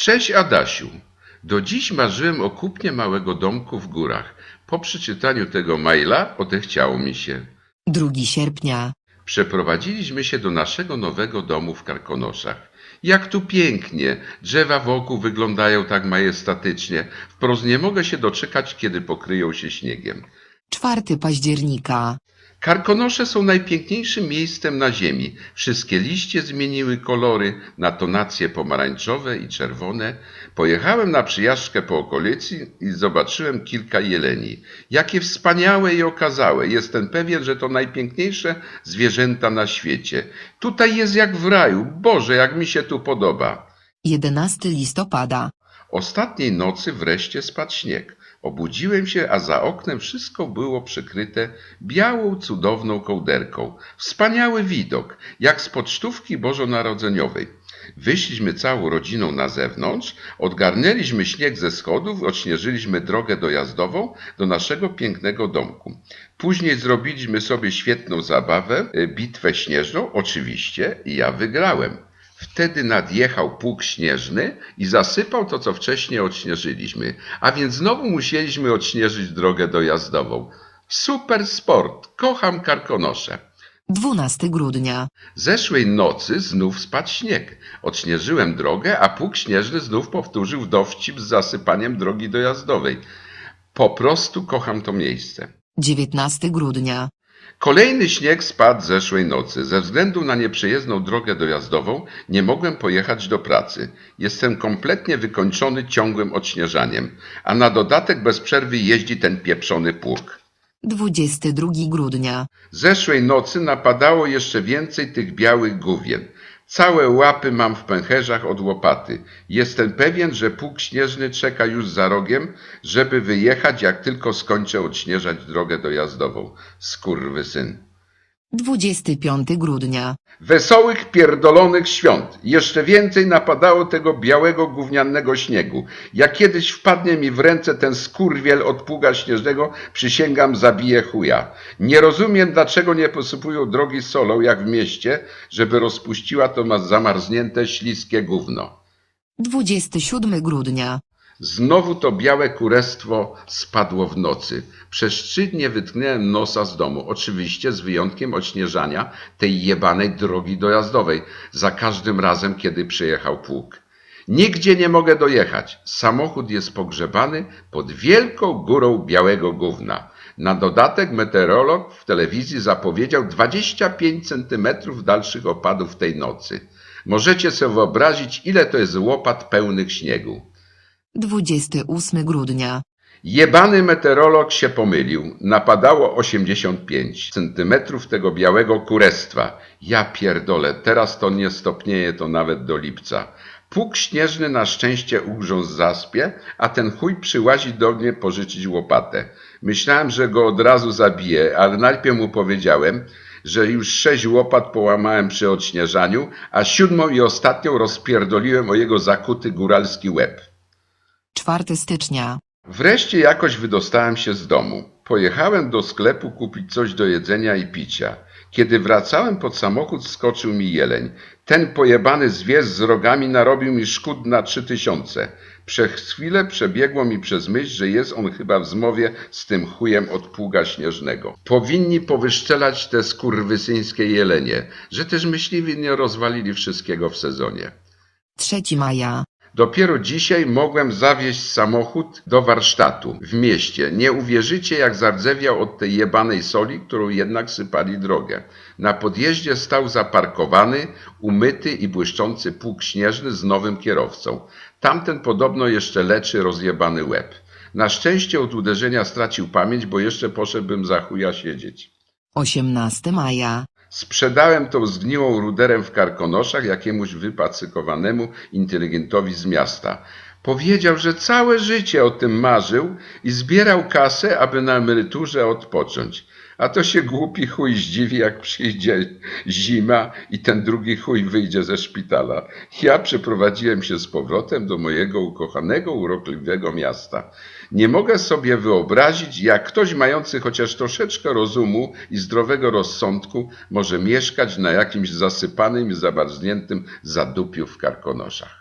Cześć Adasiu. Do dziś marzyłem o kupnie małego domku w górach. Po przeczytaniu tego maila odechciało mi się. 2 sierpnia, Przeprowadziliśmy się do naszego nowego domu w Karkonoszach. Jak tu pięknie! Drzewa wokół wyglądają tak majestatycznie. Wprost nie mogę się doczekać, kiedy pokryją się śniegiem. 4 października, Karkonosze są najpiękniejszym miejscem na ziemi. Wszystkie liście zmieniły kolory na tonacje pomarańczowe i czerwone. Pojechałem na przyjażdżkę po okolicy i zobaczyłem kilka jeleni. Jakie wspaniałe i okazałe. Jestem pewien, że to najpiękniejsze zwierzęta na świecie. Tutaj jest jak w raju. Boże, jak mi się tu podoba. 11 listopada, Ostatniej nocy wreszcie spadł śnieg. Obudziłem się, a za oknem wszystko było przykryte białą, cudowną kołderką. Wspaniały widok, jak z pocztówki bożonarodzeniowej. Wyszliśmy całą rodziną na zewnątrz, odgarnęliśmy śnieg ze schodów, odśnieżyliśmy drogę dojazdową do naszego pięknego domku. Później zrobiliśmy sobie świetną zabawę, e, bitwę śnieżną, oczywiście, ja wygrałem. Wtedy nadjechał pług śnieżny i zasypał to, co wcześniej odśnieżyliśmy, a więc znowu musieliśmy odśnieżyć drogę dojazdową. Super sport, kocham karkonosze. 12 grudnia, Zeszłej nocy znów spadł śnieg. Odśnieżyłem drogę, a pług śnieżny znów powtórzył dowcip z zasypaniem drogi dojazdowej. Po prostu kocham to miejsce. 19 grudnia, Kolejny śnieg spadł zeszłej nocy. Ze względu na nieprzejezdną drogę dojazdową nie mogłem pojechać do pracy. Jestem kompletnie wykończony ciągłym odśnieżaniem, a na dodatek bez przerwy jeździ ten pieprzony pług. 22 grudnia, Zeszłej nocy napadało jeszcze więcej tych białych główien. Całe łapy mam w pęcherzach od łopaty. Jestem pewien, że pług śnieżny czeka już za rogiem, żeby wyjechać, jak tylko skończę odśnieżać drogę dojazdową. Skurwysyn. 25 grudnia, Wesołych, pierdolonych świąt. Jeszcze więcej napadało tego białego, gównianego śniegu. Jak kiedyś wpadnie mi w ręce ten skurwiel od pługa śnieżnego, przysięgam, zabiję chuja. Nie rozumiem, dlaczego nie posypują drogi solą, jak w mieście, żeby rozpuściła to ma zamarznięte, śliskie gówno. 27 grudnia, Znowu to białe kurestwo spadło w nocy. Dni wytknąłem nosa z domu, oczywiście z wyjątkiem odśnieżania tej jebanej drogi dojazdowej, za każdym razem, kiedy przyjechał pług. Nigdzie nie mogę dojechać. Samochód jest pogrzebany pod wielką górą białego gówna. Na dodatek meteorolog w telewizji zapowiedział 25 centymetrów dalszych opadów tej nocy. Możecie sobie wyobrazić, ile to jest łopat pełnych śniegu. 28 grudnia, Jebany meteorolog się pomylił. Napadało 85 centymetrów tego białego kurestwa. Ja pierdolę, teraz to nie stopnieje to nawet do lipca. Pług śnieżny na szczęście ugrzązł zaspie, a ten chuj przyłazi do mnie pożyczyć łopatę. Myślałem, że go od razu zabiję, ale najpierw mu powiedziałem, że już sześć łopat połamałem przy odśnieżaniu, a siódmą i ostatnią rozpierdoliłem o jego zakuty góralski łeb. 4 stycznia, Wreszcie jakoś wydostałem się z domu. Pojechałem do sklepu kupić coś do jedzenia i picia. Kiedy wracałem pod samochód, skoczył mi jeleń. Ten pojebany zwierz z rogami narobił mi szkód na trzy tysiące. Przez chwilę przebiegło mi przez myśl, że jest on chyba w zmowie z tym chujem od pługa śnieżnego. Powinni powyszczelać te skurwysyńskie jelenie, że też myśliwi nie rozwalili wszystkiego w sezonie. 3 maja, Dopiero dzisiaj mogłem zawieźć samochód do warsztatu w mieście. Nie uwierzycie, jak zardzewiał od tej jebanej soli, którą jednak sypali drogę. Na podjeździe stał zaparkowany, umyty i błyszczący pług śnieżny z nowym kierowcą. Tamten podobno jeszcze leczy rozjebany łeb. Na szczęście od uderzenia stracił pamięć, bo jeszcze poszedłbym za chuja siedzieć. 18 maja, Sprzedałem tą zgniłą ruderem w karkonoszach jakiemuś wypacykowanemu inteligentowi z miasta. Powiedział, że całe życie o tym marzył i zbierał kasę, aby na emeryturze odpocząć. A to się głupi chuj zdziwi, jak przyjdzie zima i ten drugi chuj wyjdzie ze szpitala. Ja przeprowadziłem się z powrotem do mojego ukochanego, urokliwego miasta. Nie mogę sobie wyobrazić, jak ktoś mający chociaż troszeczkę rozumu i zdrowego rozsądku może mieszkać na jakimś zasypanym i zabarzniętym zadupiu w Karkonoszach.